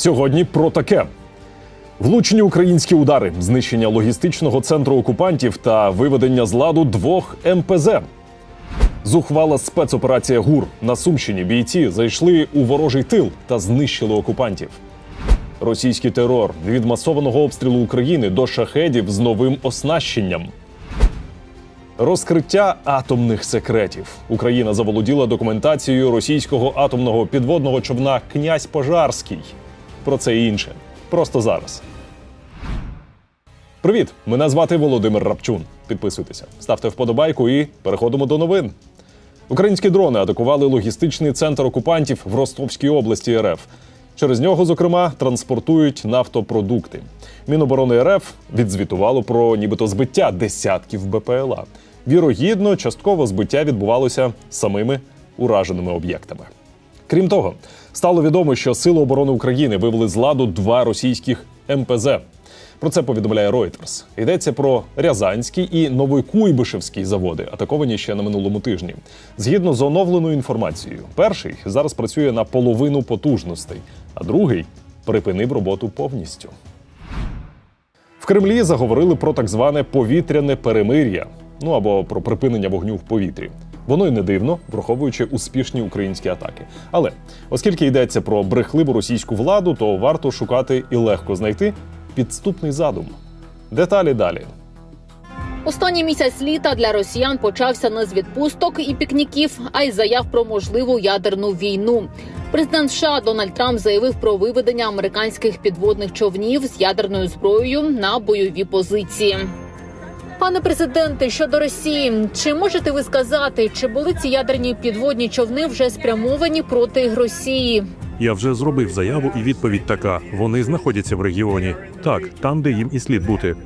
Сьогодні про таке. Влучні українські удари, знищення логістичного центру окупантів та виведення з ладу двох МПЗ. Зухвала спецоперація ГУР на Сумщині. Бійці зайшли у ворожий тил та знищили окупантів. Російський терор від масованого обстрілу України до шахедів з новим оснащенням. Розкриття атомних секретів. Україна заволоділа документацією російського атомного підводного човна Князь Пожарський. Про це і інше. Просто зараз. Привіт! Мене звати Володимир Рапчун. Підписуйтеся, ставте вподобайку і переходимо до новин. Українські дрони атакували логістичний центр окупантів в Ростовській області РФ. Через нього, зокрема, транспортують нафтопродукти. Міноборони РФ відзвітувало про нібито збиття десятків БПЛА. Вірогідно, частково збиття відбувалося самими ураженими об'єктами. Крім того, стало відомо, що Сили оборони України вивели з ладу два російських МПЗ. Про це повідомляє Reuters. Йдеться про Рязанський і Новокуйбишевський заводи, атаковані ще на минулому тижні. Згідно з оновленою інформацією, перший зараз працює на половину потужностей, а другий припинив роботу повністю. В Кремлі заговорили про так зване повітряне перемир'я, ну або про припинення вогню в повітрі. Воно й не дивно, враховуючи успішні українські атаки. Але оскільки йдеться про брехливу російську владу, то варто шукати і легко знайти підступний задум. Деталі далі. Останній місяць літа для росіян почався не з відпусток і пікніків, а й заяв про можливу ядерну війну. Президент США Дональд Трамп заявив про виведення американських підводних човнів з ядерною зброєю на бойові позиції. Пане президенте, щодо Росії, чи можете ви сказати, чи були ці ядерні підводні човни вже спрямовані проти Росії? Я вже зробив заяву, і відповідь така: вони знаходяться в регіоні. Так, там, де їм і слід бути.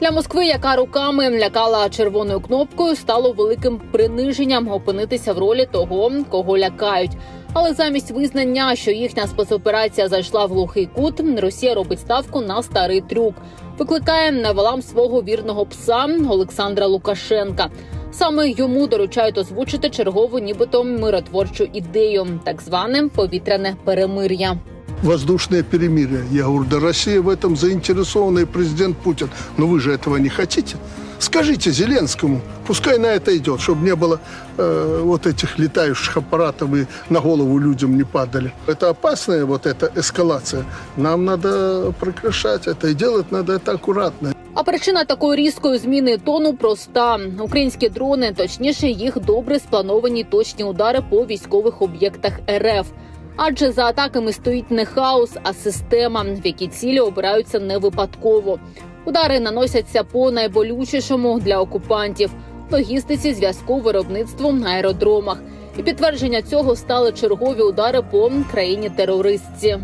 Для Москви, яка руками лякала червоною кнопкою, стало великим приниженням опинитися в ролі того, кого лякають. Але замість визнання, що їхня спецоперація зайшла в глухий кут, Росія робить ставку на старий трюк, викликає на валам свого вірного пса Олександра Лукашенка. Саме йому доручають озвучити чергову, нібито миротворчу ідею, так зване повітряне перемир'я воздушное перемирие. Я говорю, да Россия в этом заинтересована, и президент Путин. Но вы же этого не хотите. Скажите Зеленскому, пускай на это идет, чтобы не было э, вот этих летающих аппаратов и на голову людям не падали. Это опасная вот эта эскалация. Нам надо прекращать это, и делать надо это аккуратно. А причина такої різкої зміни тону проста: українські дрони, точніше, їх добре сплановані точні удари по військових об'єктах РФ. Адже за атаками стоїть не хаос, а система, в якій цілі обираються не випадково. Удари наносяться по найболючішому для окупантів логістиці, зв'язку, виробництву, аеродромах. І підтвердження цього стали чергові удари по країні терористці.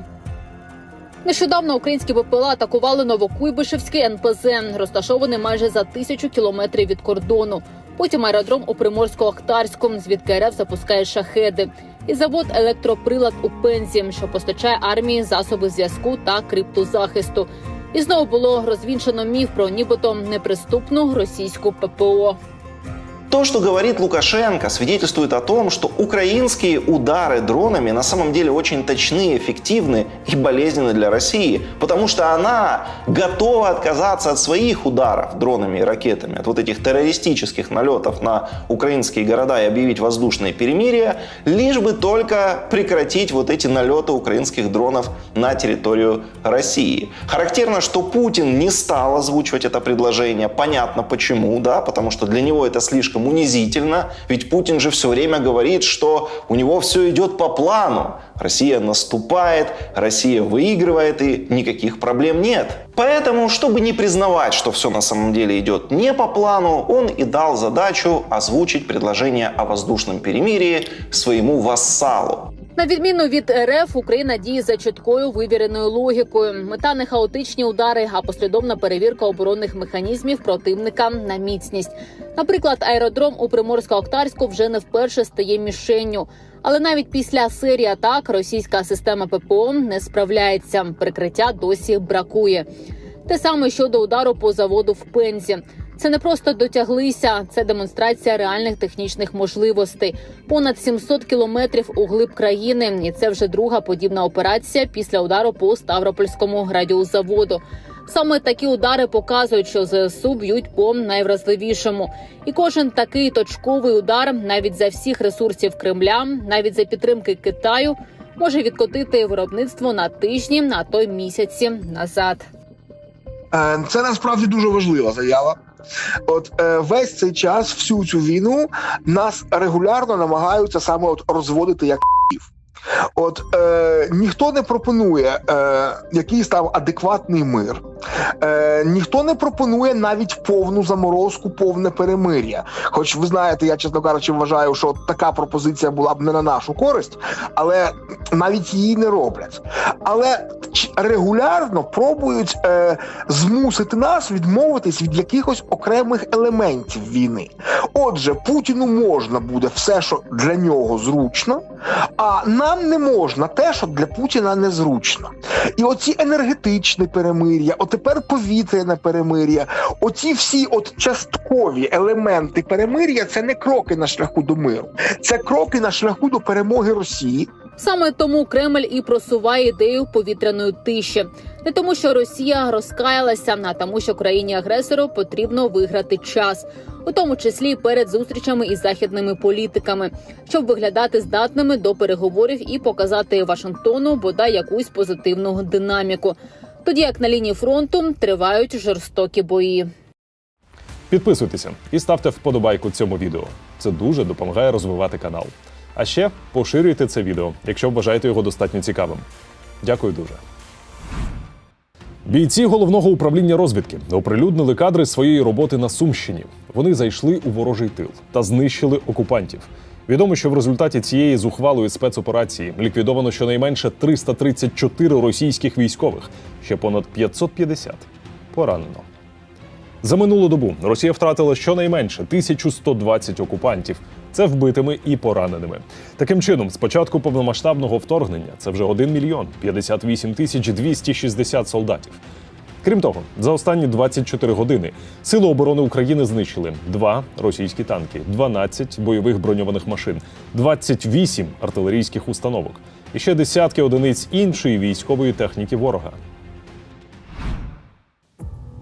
Нещодавно українські БПЛА атакували Новокуйбишевський НПЗ, розташований майже за тисячу кілометрів від кордону. Потім аеродром у Приморсько-Ахтарському, звідки РФ запускає шахеди, і завод електроприлад у Пензі, що постачає армії засоби зв'язку та криптозахисту. І знову було розвінчено міф про нібито неприступну російську ППО. То, что говорит Лукашенко, свидетельствует о том, что украинские удары дронами на самом деле очень точны, эффективны и болезненны для России, потому что она готова отказаться от своих ударов дронами и ракетами, от вот этих террористических налетов на украинские города и объявить воздушное перемирие, лишь бы только прекратить вот эти налеты украинских дронов на территорию России. Характерно, что Путин не стал озвучивать это предложение. Понятно почему, да, потому что для него это слишком унизительно, ведь Путин же все время говорит, что у него все идет по плану. Россия наступает, Россия выигрывает и никаких проблем нет. Поэтому, чтобы не признавать, что все на самом деле идет не по плану, он и дал задачу озвучить предложение о воздушном перемирии своему вассалу. На відміну від РФ, Україна діє за чіткою вивіреною логікою. Мета не хаотичні удари, а послідовна перевірка оборонних механізмів противника на міцність. Наприклад, аеродром у Приморсько-Охтарську вже не вперше стає мішенню. Але навіть після серії атак російська система ППО не справляється. Прикриття досі бракує. Те саме щодо удару по заводу в Пензі. Це не просто дотяглися, це демонстрація реальних технічних можливостей. Понад 700 кілометрів у глиб країни, і це вже друга подібна операція після удару по Ставропольському радіозаводу. Саме такі удари показують, що ЗСУ б'ють по найвразливішому, і кожен такий точковий удар, навіть за всіх ресурсів Кремля, навіть за підтримки Китаю, може відкотити виробництво на тижні, а то місяці назад. Е, Це насправді дуже важлива заява. От е, весь цей час, всю цю війну, нас регулярно намагаються саме от розводити як. От е, ніхто не пропонує е, якийсь там адекватний мир. Е, ніхто не пропонує навіть повну заморозку, повне перемир'я. Хоч ви знаєте, я чесно кажучи, вважаю, що така пропозиція була б не на нашу користь, але навіть її не роблять. Але регулярно пробують е, змусити нас відмовитись від якихось окремих елементів війни. Отже, Путіну можна буде все, що для нього зручно, а нам не можна те, що для Путіна незручно. І оці енергетичне перемир'я, отепер повітряне перемир'я, оці всі от часткові елементи перемир'я це не кроки на шляху до миру, це кроки на шляху до перемоги Росії. Саме тому Кремль і просуває ідею повітряної тиші, не тому, що Росія розкаялася, а тому, що країні агресору потрібно виграти час, у тому числі перед зустрічами із західними політиками, щоб виглядати здатними до переговорів і показати Вашингтону бодай якусь позитивну динаміку. Тоді як на лінії фронту тривають жорстокі бої. Підписуйтеся і ставте вподобайку цьому відео. Це дуже допомагає розвивати канал. А ще поширюйте це відео, якщо вважаєте його достатньо цікавим. Дякую дуже. Бійці головного управління розвідки оприлюднили кадри своєї роботи на Сумщині. Вони зайшли у ворожий тил та знищили окупантів. Відомо, що в результаті цієї зухвалої спецоперації ліквідовано щонайменше 334 російських військових, ще понад 550 поранено. За минулу добу Росія втратила щонайменше 1120 окупантів. Це вбитими і пораненими. Таким чином, з початку повномасштабного вторгнення це вже 1 мільйон 58 тисяч 260 солдатів. Крім того, за останні 24 години Сили оборони України знищили два російські танки, 12 бойових броньованих машин, 28 артилерійських установок і ще десятки одиниць іншої військової техніки ворога.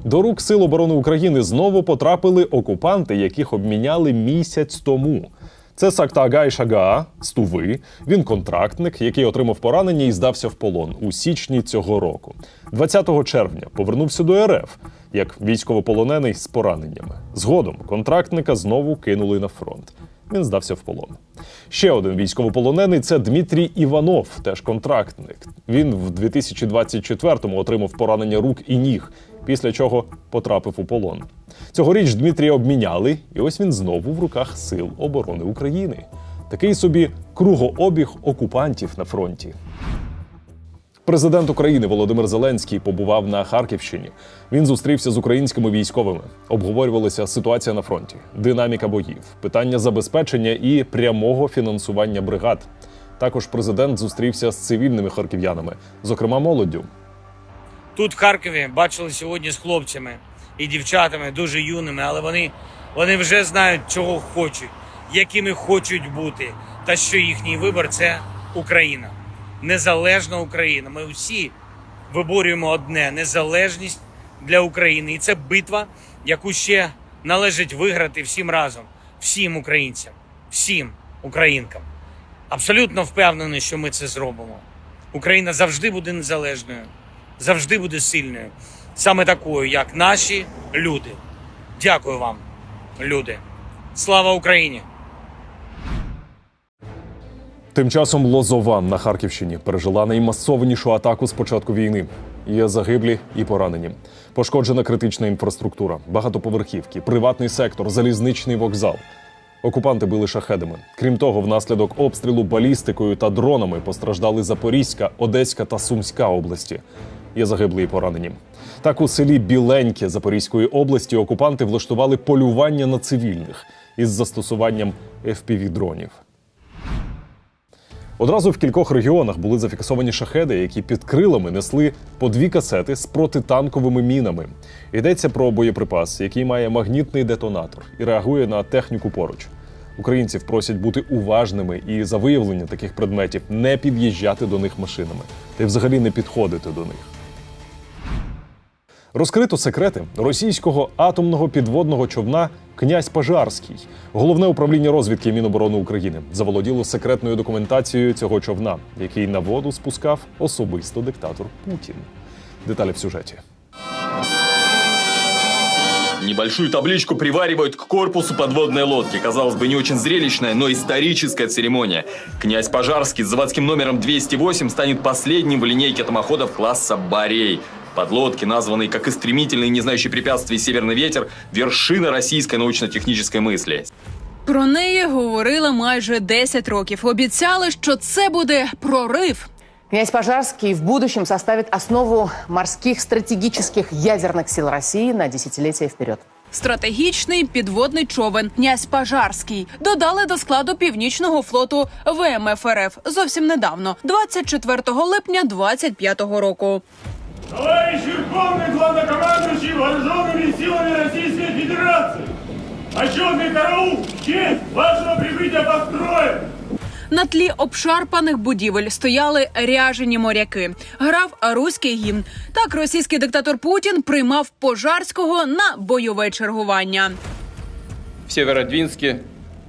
До рук Сил оборони України знову потрапили окупанти, яких обміняли місяць тому. Це Сактагай Шагаа з Туви. Він контрактник, який отримав поранення і здався в полон у січні цього року. 20 червня повернувся до РФ як військовополонений з пораненнями. Згодом контрактника знову кинули на фронт. Він здався в полон. Ще один військовополонений це Дмитрій Іванов, теж контрактник. Він в 2024-му отримав поранення рук і ніг, після чого потрапив у полон. Цьогоріч Дмитрія обміняли, і ось він знову в руках Сил оборони України. Такий собі кругообіг окупантів на фронті. Президент України Володимир Зеленський побував на Харківщині. Він зустрівся з українськими військовими. Обговорювалася ситуація на фронті, динаміка боїв, питання забезпечення і прямого фінансування бригад. Також президент зустрівся з цивільними харків'янами, зокрема молоддю. Тут в Харкові бачили сьогодні з хлопцями і дівчатами дуже юними, але вони, вони вже знають, чого хочуть, якими хочуть бути, та що їхній вибір це Україна, незалежна Україна. Ми всі виборюємо одне незалежність для України, і це битва, яку ще належить виграти всім разом, всім українцям, всім українкам. Абсолютно впевнений, що ми це зробимо. Україна завжди буде незалежною, завжди буде сильною, саме такою, як наші люди. Дякую вам, люди. Слава Україні! Тим часом Лозован на Харківщині пережила наймасованішу атаку з початку війни. Є загиблі і поранені. Пошкоджена критична інфраструктура, багатоповерхівки, приватний сектор, залізничний вокзал. Окупанти били шахедами. Крім того, внаслідок обстрілу балістикою та дронами постраждали Запорізька, Одеська та Сумська області. Є загиблі і поранені. Так у селі Біленьке Запорізької області окупанти влаштували полювання на цивільних із застосуванням fpv дронів Одразу в кількох регіонах були зафіксовані шахеди, які під крилами несли по дві касети з протитанковими мінами. Йдеться про боєприпас, який має магнітний детонатор і реагує на техніку поруч. Українців просять бути уважними і за виявлення таких предметів не під'їжджати до них машинами та й взагалі не підходити до них. Розкрито секрети російського атомного підводного човна князь Пажарський. Головне управління розвідки Міноборони України заволоділо секретною документацією цього човна, який на воду спускав особисто диктатор Путін. Деталі в сюжеті. Небольшую табличку приваривают к корпусу подводной лодки. Казалось бы, не очень зрелищная, но историческая церемония. Князь Пожарский с заводским номером 208 станет последним в линейке атомоходов класса «Борей». Подлодки, названные как и стремительный, не знающий препятствий «Северный ветер», вершина российской научно-технической мысли. Про неї говорили майже 10 років. Обіцяли, що це буде прорив. Князь Пожарский в будущем составит основу морских стратегических ядерных сил России на десятилетия вперед. Стратегічний підводний човен князь Пажарський додали до складу північного флоту ВМФ РФ зовсім недавно, 24 липня 25-го року. Товарищ Верховный Главнокомандующий Вооруженными силами Российской Федерации! Почетный караул! в Честь вашего прибытия построен! На тлі обшарпаних будівель стояли ряжені моряки. Грав руський гімн. Так російський диктатор Путін приймав пожарського на бойове чергування. в Северодвинске,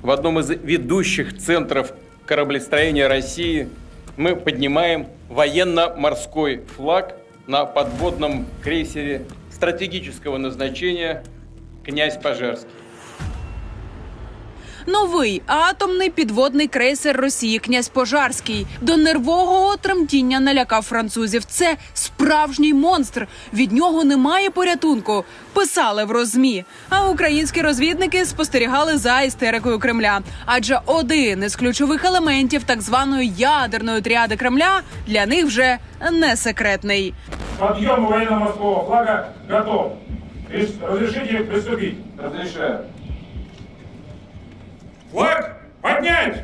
в одном из ведущих центров кораблестроения России, мы поднимаем военно-морской флаг на подводном крейсере стратегического назначения «Князь Пожарский». Новий атомний підводний крейсер Росії князь Пожарський до нервового тремтіння налякав французів. Це справжній монстр. Від нього немає порятунку. Писали в розмі. А українські розвідники спостерігали за істерикою Кремля. Адже один із ключових елементів так званої ядерної тріади Кремля для них вже не секретний. Подъем военно-морского флага готов. Реш- Разрешите приступить? Разрешаю. Флаг поднять!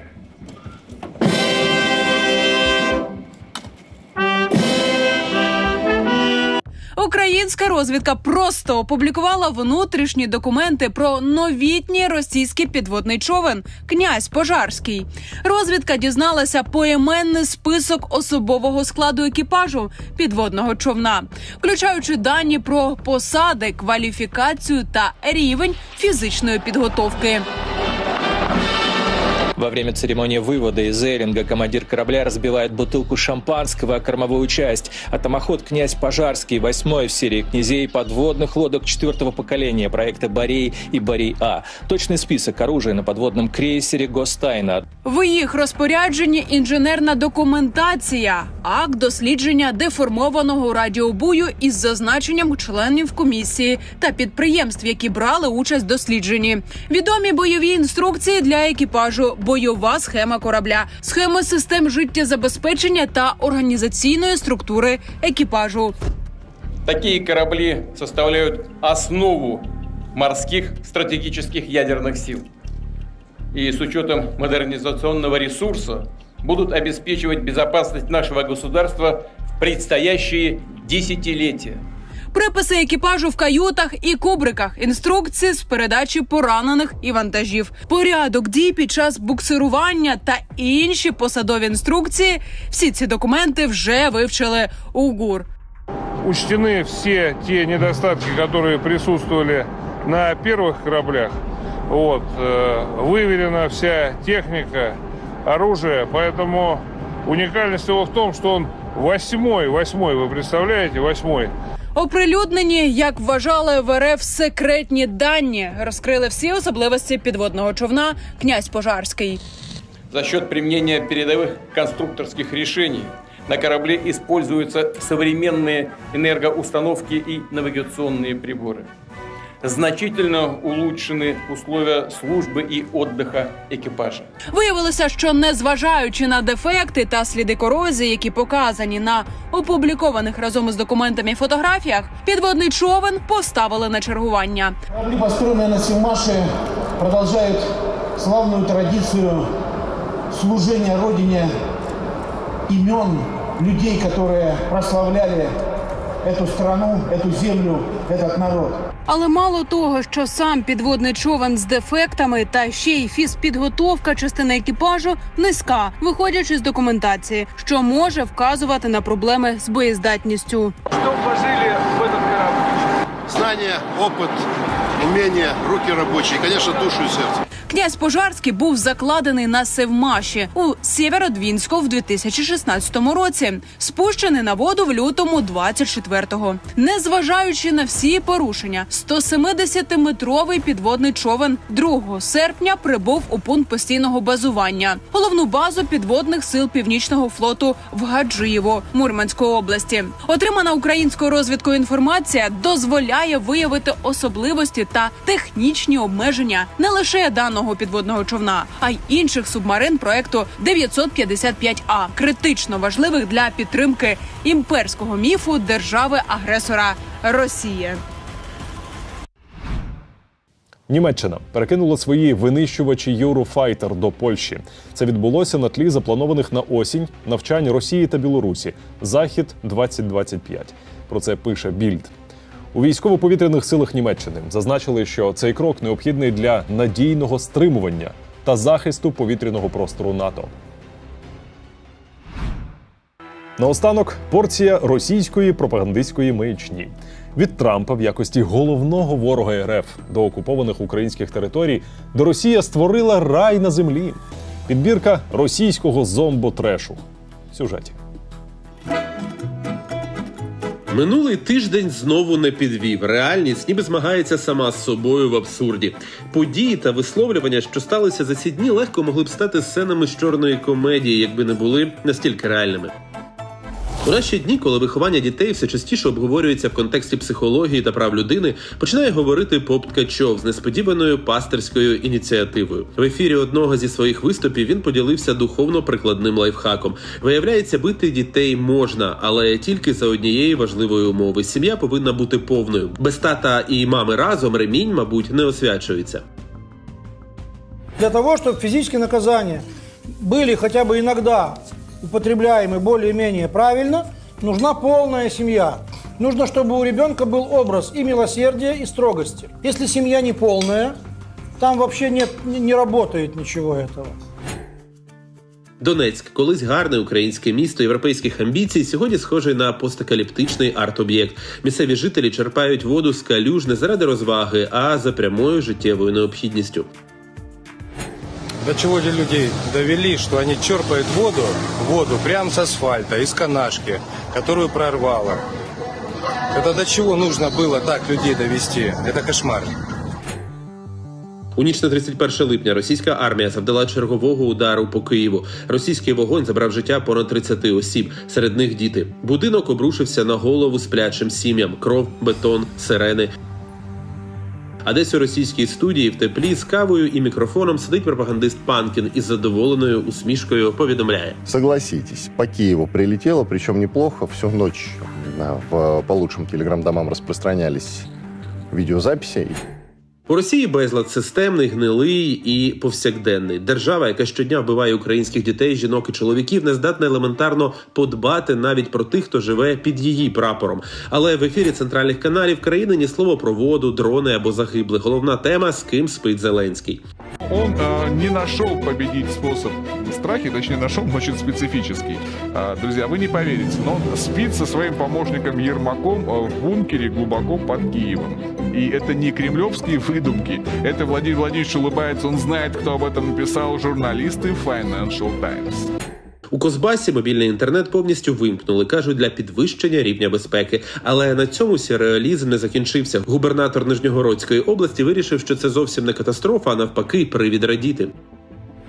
Українська розвідка просто опублікувала внутрішні документи про новітній російський підводний човен князь Пожарський. Розвідка дізналася поіменний список особового складу екіпажу підводного човна, включаючи дані про посади, кваліфікацію та рівень фізичної підготовки. Во время церемонии вывода из Эринга командир корабля разбивает бутылку шампанского о кормовую часть. Атомоход «Князь Пожарский» восьмой в серии князей подводных лодок четвертого поколения проекта «Борей» и «Борей-А». Точный список оружия на подводном крейсере «Гостайна». В їх розпорядженні інженерна документація, акт дослідження деформованого радіобую із зазначенням членів комісії та підприємств, які брали участь в дослідженні. Відомі бойові інструкції для екіпажу, бойова схема корабля, схеми систем життєзабезпечення та організаційної структури екіпажу. Такие корабли составляют основу морских стратегических ядерных сил. И с учетом модернизационного ресурса будут обеспечивать безопасность нашего государства в предстоящие десятилетия Приписи екіпажу в каютах і кубриках, інструкції з передачі поранених і вантажів, порядок дій під час буксирування та інші посадові інструкції. Всі ці документи вже вивчили у ГУР. Учтены все те недостатки, которые присутствовали на первых кораблях. Вот, э, выверена вся техника, оружие, поэтому уникальность его в том, что он восьмой, восьмой, вы представляете, восьмой. Оприлюднені, як вважали в РФ, секретні дані розкрили всі особливості підводного човна князь Пожарський. За счет применения передовых конструкторских решений на корабле используются современные энергоустановки и навигационные приборы. Значительно улучшены условия службы и отдыха экипажа. Виявилося, що незважаючи на дефекти та сліди корозії, які показані на опублікованих разом із документами фотографіях, підводний човен поставили на чергування. Корабли, построенные на Симаше, продолжают славную традицию служения Родине имен людей, которые прославляли эту страну, эту землю, этот народ. Але мало того, що сам підводний човен з дефектами та ще й фізпідготовка частини екіпажу низька, виходячи з документації, що може вказувати на проблеми з боєздатністю. Что вложили в этот корабль? Знания, опыт, умения, руки рабочие, конечно, душу и сердце. Князь Пожарський був закладений на Севмаші у Сєвєродвінську в 2016 році, спущений на воду в лютому 24-го. Незважаючи на всі порушення, 170-метровий підводний човен 2 серпня прибув у пункт постійного базування, головну базу підводних сил північного флоту в Гаджиєво Мурманської області. Отримана українською розвідкою інформація дозволяє виявити особливості та технічні обмеження не лише даного підводного човна, а й інших субмарин проекту 955А, критично важливих для підтримки імперського міфу держави-агресора Росії. Німеччина перекинула свої винищувачі Eurofighter до Польщі. Це відбулося на тлі запланованих на осінь навчань Росії та Білорусі. Захід 2025 Про це пише Більд. У військово-повітряних силах Німеччини зазначили, що цей крок необхідний для надійного стримування та захисту повітряного простору НАТО. Наостанок порція російської пропагандистської маячні від Трампа в якості головного ворога РФ до окупованих українських територій, де Росія створила рай на землі. Підбірка російського зомбо-трешу. В сюжеті. Минулий тиждень знову не підвів. Реальність ніби змагається сама з собою в абсурді. Події та висловлювання, що сталися за ці дні, легко могли б стати сценами з чорної комедії, якби не були настільки реальними. У наші дні, коли виховання дітей все частіше обговорюється в контексті психології та прав людини, починає говорити поп Ткачов з несподіваною пасторською ініціативою. В ефірі одного зі своїх виступів він поділився духовно прикладним лайфхаком. Виявляється, бити дітей можна, але тільки за однієї важливої умови: сім'я повинна бути повною. Без тата і мами разом ремінь, мабуть, не освячується. Для того, чтобы физические наказания были хотя бы иногда употребляемы более-менее правильно, нужна полная семья. Нужно, чтобы у ребенка был образ и милосердия, и строгости. Если семья не полная, там вообще нет, не не работает ничего этого. Донецьк, колись гарне українське місто європейських амбіцій, сьогодні схожий на постакаліптичний арт-об'єкт. Місцеві жителі черпають воду з калюж не заради розваги, а за прямою життєвою необхідністю. До чего же людей довели, что они черпают воду, воду прямо с асфальта, из канашки, которую прорвало. Это до чего нужно было так людей довести? Это кошмар. У ніч на 31 липня російська армія завдала чергового удару по Києву. Російський вогонь забрав життя понад 30 осіб, серед них діти. Будинок обрушився на голову сплячим сім'ям: кров, бетон, сирени. А десь у російській студії в теплі з кавою і мікрофоном сидить пропагандист Панкін із задоволеною усмішкою повідомляє. Согласитесь, по Києву прилетело, причем неплохо, всю ночь в, по лучшим телеграм-домам распространялись видеозаписи. У Росії безлад системний, гнилий і повсякденний. Держава, яка щодня вбиває українських дітей, жінок і чоловіків, не здатна елементарно подбати навіть про тих, хто живе під її прапором. Але в ефірі центральних каналів країни ні слово про воду, дрони або загиблих. Головна тема з ким спить Зеленський. Он э, не нашел победить способ страхи, точнее нашел, но очень специфический. Э, друзья, вы не поверите, но он спит со своим помощником Ермаком э, в бункере глубоко под Киевом. И это не кремлевские выдумки. Это Владимир Владимирович улыбается, он знает, кто об этом написал, журналисты Financial Times. У Козбасі мобільний інтернет повністю вимкнули, кажуть, для підвищення рівня безпеки. Але на цьому сюрреалізм не закінчився. Губернатор Нижньогородської області вирішив, що це зовсім не катастрофа, а навпаки, привід радіти.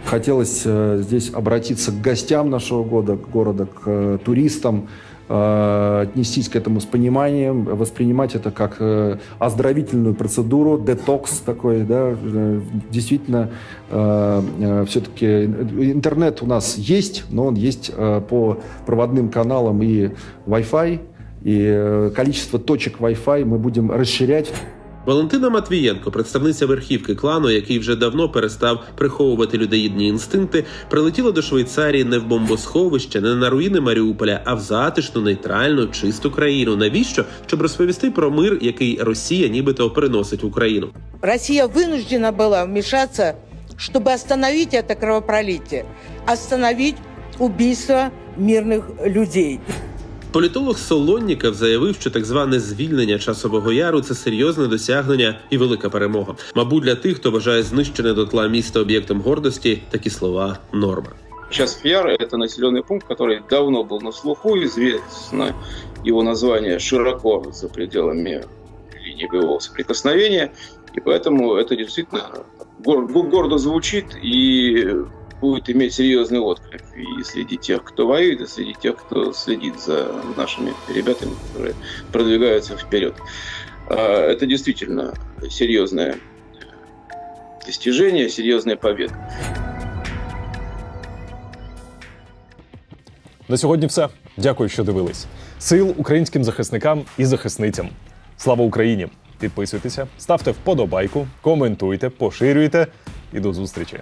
Хотелось э, здесь обратиться к гостям нашего года, к города, к э, туристам, э, отнестись к этому с пониманием, воспринимать это как э, оздоровительную процедуру, детокс такой, да, э, действительно, э, э, все-таки интернет у нас есть, но он есть э, по проводным каналам и Wi-Fi, и э, количество точек Wi-Fi мы будем расширять. Валентина Матвієнко, представниця верхівки клану, який вже давно перестав приховувати людоїдні інстинкти, прилетіла до Швейцарії не в бомбосховище, не на руїни Маріуполя, а в затишну, нейтральну, чисту країну. Навіщо? Щоб розповісти про мир, який Росія нібито приносить в Україну. Россия вынуждена была вмешаться, чтобы остановить это кровопролитие, остановить убийство мирных людей. Політолог Солонніков заявив, що так зване звільнення часового яру це серйозне досягнення і велика перемога. Мабуть, для тих, хто вважає знищене дотла місто об'єктом гордості, такі слова норма. Сейчас Яр – это населенный пункт, который давно был на слуху, известно его название широко за пределами линии боевого соприкосновения, и поэтому это действительно гор- гор- гордо звучит и будет иметь серьезный отклик и среди тех, кто воюет, и среди тех, кто следит за нашими ребятами, которые продвигаются вперед. А, Это действительно серьезное достижение, серьезная победа. На сьогодні все. Дякую, що дивились. Сил українським захисникам і захисницям. Слава Україні! Підписуйтеся, ставте вподобайку, коментуйте, поширюйте і до зустрічі.